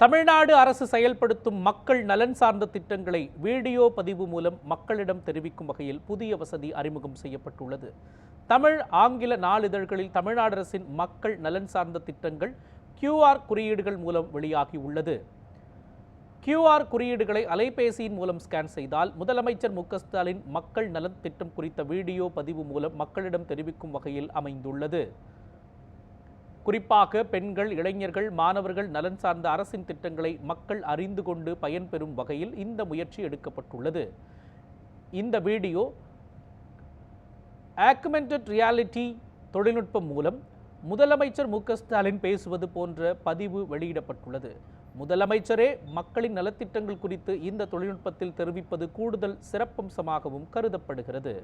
தமிழ்நாடு அரசு செயல்படுத்தும் மக்கள் நலன் சார்ந்த திட்டங்களை வீடியோ பதிவு மூலம் மக்களிடம் தெரிவிக்கும் வகையில் புதிய வசதி அறிமுகம் செய்யப்பட்டுள்ளது. தமிழ் ஆங்கில நாளிதழ்களில் தமிழ்நாடு அரசின் மக்கள் நலன் சார்ந்த திட்டங்கள் கியூஆர் குறியீடுகள் மூலம் வெளியாகி உள்ளது கியூஆர் குறியீடுகளை அலைபேசியின் மூலம் ஸ்கேன் செய்தால் முதலமைச்சர் மு ஸ்டாலின் மக்கள் நலன் திட்டம் குறித்த வீடியோ பதிவு மூலம் மக்களிடம் தெரிவிக்கும் வகையில் அமைந்துள்ளது. குறிப்பாக பெண்கள் இளைஞர்கள் மாணவர்கள் நலன் சார்ந்த அரசின் திட்டங்களை மக்கள் அறிந்து கொண்டு பயன்பெறும் வகையில் இந்த முயற்சி எடுக்கப்பட்டுள்ளது. இந்த வீடியோ ஆக்குமெண்டட் ரியாலிட்டி தொழில்நுட்பம் மூலம் முதலமைச்சர் மு ஸ்டாலின் பேசுவது போன்ற பதிவு வெளியிடப்பட்டுள்ளது. முதலமைச்சரே மக்களின் நலத்திட்டங்கள் குறித்து இந்த தொழில்நுட்பத்தில் தெரிவிப்பது கூடுதல் சிறப்பம்சமாகவும் கருதப்படுகிறது.